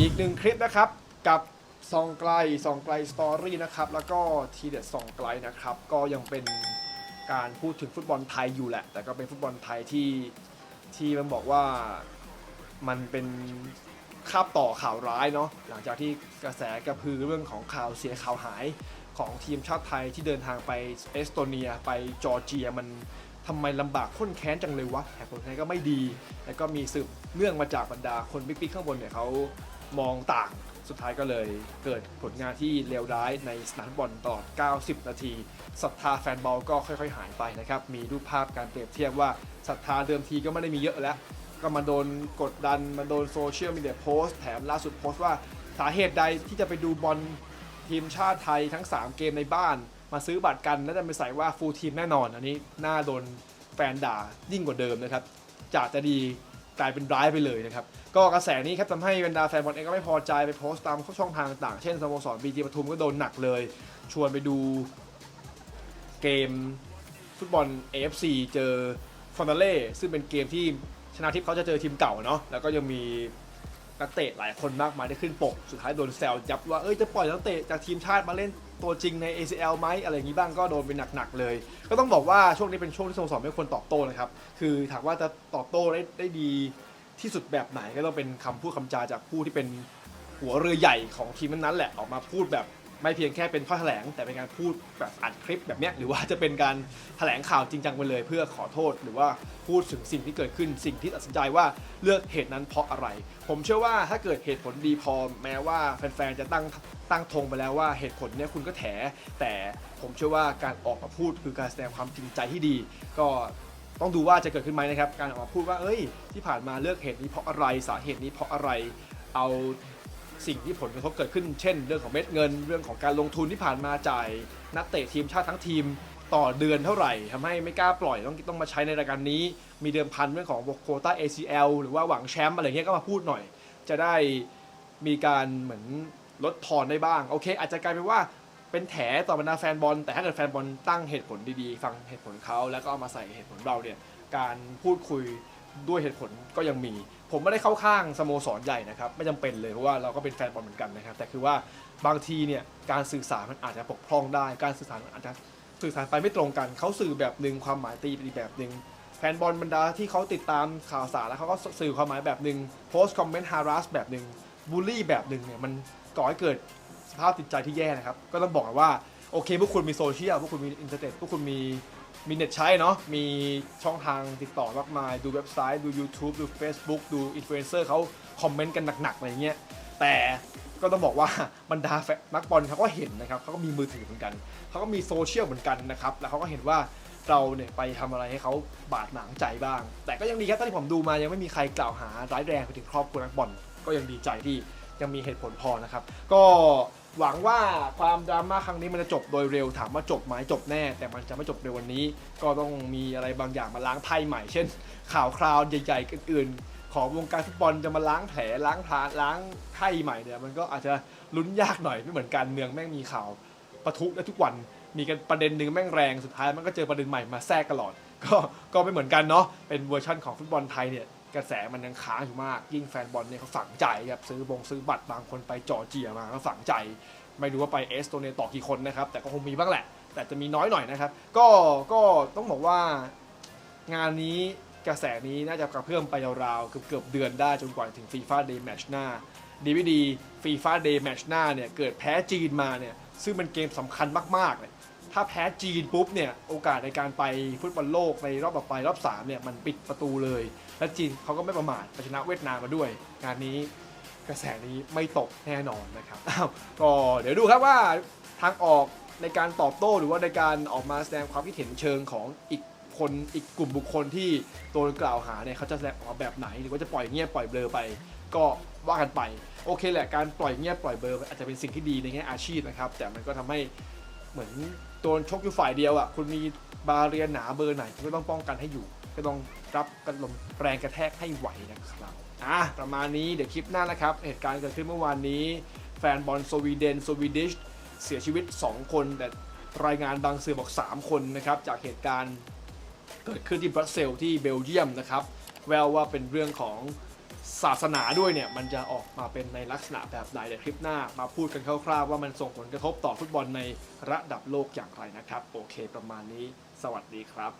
อีกหนึ่งคลิปนะครับกับซองไกลซองไกลสตอรี่นะครับแล้วก็ทีเด็ดซองไกลนะครับก็ยังเป็นการพูดถึงฟุตบอลไทยอยู่แหละ แต่ก็เป็นฟุตบอลไทยที่ที่มันบอกว่ามันเป็นคาบต่อข่าวร้ายเนาะหลังจากที่กระแสกระพือเรื่องของข่าวเสียข่าวหายของทีมชาติไทยที่เดินทางไปเอสโตเนียไปจอร์เจียมันทำไมลำบากข้นแค้นจังเลยวะแต่ผลงานก็ไม่ดี แล้วก็มีสืบเนื่องมาจากบรรดาคนบิ๊กๆข้างบนเนี่ยเขา มองต่างสุดท้ายก็เลยเกิดผลงานที่เลวร้ายในสนามบอลตลอด 90 นาทีศรัทธาแฟนบอลก็ค่อยๆ หายไปนะครับ มีรูปภาพการเปรียบเทียบว่าศรัทธาเดิมทีก็ไม่ได้มีเยอะแล้ว ก็มาโดนกดดันมาโดนโซเชียลมีเดียโพสต์แถมล่าสุดโพสต์ว่าสาเหตุใดที่จะไปดูบอลทีมชาติไทยทั้ง 3 เกมในบ้าน มาซื้อบัตรกันแล้วจะไปใส่ว่าฟูลทีมแน่นอน อันนี้น่าโดนแฟนด่ายิ่งกว่าเดิมนะครับจากจะดี กลายเป็นร้ายไปเลยนะครับ ก็กระแสนี้ครับทำให้บรรดาแฟนบอลเองก็ไม่พอใจไปโพสต์ตามช่องทางต่างเช่นสโมสรบีจีปทุมก็โดนหนักเลย ชวนไปดูเกมฟุตบอล AFC เจอฟอนตาเล่ซึ่งเป็นเกมที่ชนะทิพย์เขาจะเจอทีมเก่าเนาะแล้วก็ยังมี นักเตะหลายคนมากมายได้ขึ้นปก สุดท้ายโดนแซวยับว่าเอ้ยจะปล่อยนักเตะจากทีมชาติมาเล่นตัวจริงใน ACL ไหมอะไรอย่างนี้บ้างก็โดนไปหนักๆเลย ก็ต้องบอกว่าช่วงนี้เป็นช่วงที่สโมสรไม่ควรตอบโต้นะครับ คือถามว่าจะตอบโต้ได้ได้ดีที่สุดแบบไหนก็ต้องเป็นคำพูดคำจาจากผู้ที่เป็นหัวเรือใหญ่ของทีมนั้นๆแหละออกมาพูดแบบ ไม่เพียงแค่เป็นข้อแถลง แต่เป็นการพูดแบบอัดคลิปแบบเนี้ยหรือว่าจะเป็นการแถลงข่าวจริงจังไปเลย เพื่อขอโทษหรือว่าพูดถึงสิ่งที่เกิดขึ้นสิ่งที่ตัดสินใจว่าเลือกเหตุนั้นเพราะอะไร ผมเชื่อว่าถ้าเกิดเหตุผลดีพอแม้ว่าแฟนๆจะตั้งตั้งธงไปแล้วว่าเหตุผลเนี้ยคุณก็แถ แต่ผมเชื่อว่าการออกมาพูดคือการแสดงความจริงใจที่ดี ก็ต้องดูว่าจะเกิดขึ้นไหมนะครับ การออกมาพูดว่าเอ้ย ที่ผ่านมาเลือกเหตุนี้เพราะอะไรสาเหตุนี้เพราะอะไรเอา สิ่งที่ผลกระทบเกิดขึ้นเช่น เรื่องของเม็ดเงิน เรื่องของการลงทุนที่ผ่านมาจ่าย นักเตะทีมชาติทั้งทีมต่อเดือนเท่าไหร่ทำให้ไม่กล้าปล่อยต้องต้องมาใช้ในรายการนี้ มีเดิมพันเรื่องของโควต้า ACL หรือว่าหวังแชมป์อะไรเงี้ยก็มาพูดหน่อย จะได้มีการเหมือนลดทอนได้บ้างโอเค อาจจะกลายเป็นว่าเป็นแถต่อบรรดาแฟนบอล แต่ถ้าเกิดแฟนบอลตั้งเหตุผลดีๆ ฟังเหตุผลเขาแล้วก็เอามาใส่เหตุผลเราเนี่ยการพูดคุย ด้วยเหตุผลก็ยังมี ผมไม่ได้เข้าข้างสโมสรใหญ่นะครับไม่จำเป็นเลยเพราะว่าเราก็เป็นแฟนบอลเหมือนกันนะครับแต่คือว่าบางทีเนี่ยการสื่อสารมันอาจจะปกพร่องได้ การสื่อสารมันอาจจะสื่อสารไปไม่ตรงกันเขาสื่อแบบหนึ่งความหมายตีอีกแบบหนึ่งแฟนบอลบรรดาที่เขาติดตามข่าวสารแล้วเขาก็สื่อความหมายแบบหนึ่งโพสต์คอมเมนต์ฮาร์สแบบหนึ่งบูลลี่แบบหนึ่งเนี่ยมันก่อให้เกิดสภาพจิตใจที่แย่นะครับ ก็ต้องบอกกันว่า โอเค พวกคุณมีโซเชียล พวกคุณมีอินเทอร์เน็ต พวกคุณมี มีเน็ตใช้เนาะ มีช่องทางติดต่อมากมาย ดูเว็บไซต์ ดู YouTube ดู Facebook ดูอินฟลูเอนเซอร์เขาคอมเมนต์กันหนักๆอะไรเงี้ย แต่ก็ต้องบอกว่าบรรดาแฟนนักบอลเขาก็เห็นนะครับเขาก็มีมือถือเหมือนกัน เขาก็มีโซเชียลเหมือนกันนะครับ แล้วเขาก็เห็นว่าเราเนี่ยไปทำอะไรให้เขาบาดหมางใจบ้าง แต่ก็ยังดีครับตอนที่ผมดูมายังไม่มีใครกล่าวหาร้ายแรงไปถึงครอบครัวนักบอล ก็ยังดีใจที่ยังมีเหตุผลพอนะครับ ก็ หวังว่าความดราม่าครั้งนี้มันจะจบโดยเร็วถามว่าจบไหมจบแน่ แต่มันจะไม่จบในวันนี้ ก็ต้องมีอะไรบางอย่างมาล้างไพ่ใหม่ เช่น ข่าวคราวใหญ่ๆอื่นๆ ของวงการฟุตบอลจะมาล้างแผลล้างทานล้างไพ่ใหม่เนี่ยมันก็อาจจะลุ้นยากหน่อยไม่เหมือนการเมืองแม่งมีข่าวปะทุได้ทุกวันมีกันประเด็นหนึ่งแม่งแรงสุดท้ายมันก็เจอประเด็นใหม่มาแทรกตลอด ก็ก็ไม่เหมือนกันเนาะเป็นเวอร์ชั่นของฟุตบอลไทยเนี่ย กระแสมันยังค้างอยู่มาก ยิ่งแฟนบอลเนี่ยเขาฝังใจครับซื้อบงซื้อบัตรบางคนไปจอเจียมาก็ฝังใจ ไม่รู้ว่าไปเอสโตเนียต่อกี่คนนะครับ แต่ก็คงมีบ้างแหละ แต่จะมีน้อยหน่อยนะครับ ก็ก็ต้องบอกว่างานนี้กระแสนี้น่าจะกระเพื่อมไปราวๆเกือบเกือบเดือนได้จนกว่าถึงฟีฟ่าเดย์แมชหน้าดีวดีฟีฟ่าเดย์แมชหน้าเนี่ยเกิดแพ้จีนมาเนี่ยซึ่งเป็นเกมสำคัญมากๆเลย ถ้าแพ้จีนปุ๊บเนี่ยโอกาสในการไปฟุตบอลโลกในรอบต่อไปรอบ3เนี่ยมันปิดประตูเลย และจีนเขาก็ไม่ประมาทไปชนะเวียดนามมาด้วย งานนี้กระแสนี้ไม่ตกแน่นอนนะครับอ้าวก็เดี๋ยวดูครับว่าทางออกในการตอบโต้หรือว่าในการออกมาแสดงความคิดเห็นเชิงของอีกคนอีกกลุ่มบุคคลที่โดนกล่าวหาเนี่ยเขาจะแสดงออกแบบไหน หรือว่าจะปล่อยเงียบปล่อยเบลอไป ก็ว่ากันไป โอเคแหละการปล่อยเงียบปล่อยเบลออาจจะเป็นสิ่งที่ดีในแง่อาชีพนะครับ แต่มันก็ทำให้เหมือน โดนชกอยู่ฝ่ายเดียวอะคุณมีบาเรียนหนาเบอร์ไหนก็ต้องป้องกันให้อยู่ ก็ต้องรับกันลมแรงกระแทกให้ไหวนะครับอะประมาณนี้เดี๋ยวคลิปหน้านะครับ เหตุการณ์เกิดขึ้นเมื่อวานนี้ แฟนบอลสวีเดนสวีดิชเสียชีวิต 2 คน แต่รายงานบางสื่อบอก 3 คนนะครับ จากเหตุการณ์เกิดขึ้นที่บรัสเซลที่เบลเยียมนะครับ แววว่าเป็นเรื่องของ ศาสนาด้วยเนี่ย มันจะออกมาเป็นในลักษณะแบบไหนเดี๋ยวคลิปหน้า มาพูดกันคร่าวๆว่ามันส่งผลกระทบต่อฟุตบอลในระดับโลกอย่างไรนะครับ โอเคประมาณนี้ สวัสดีครับ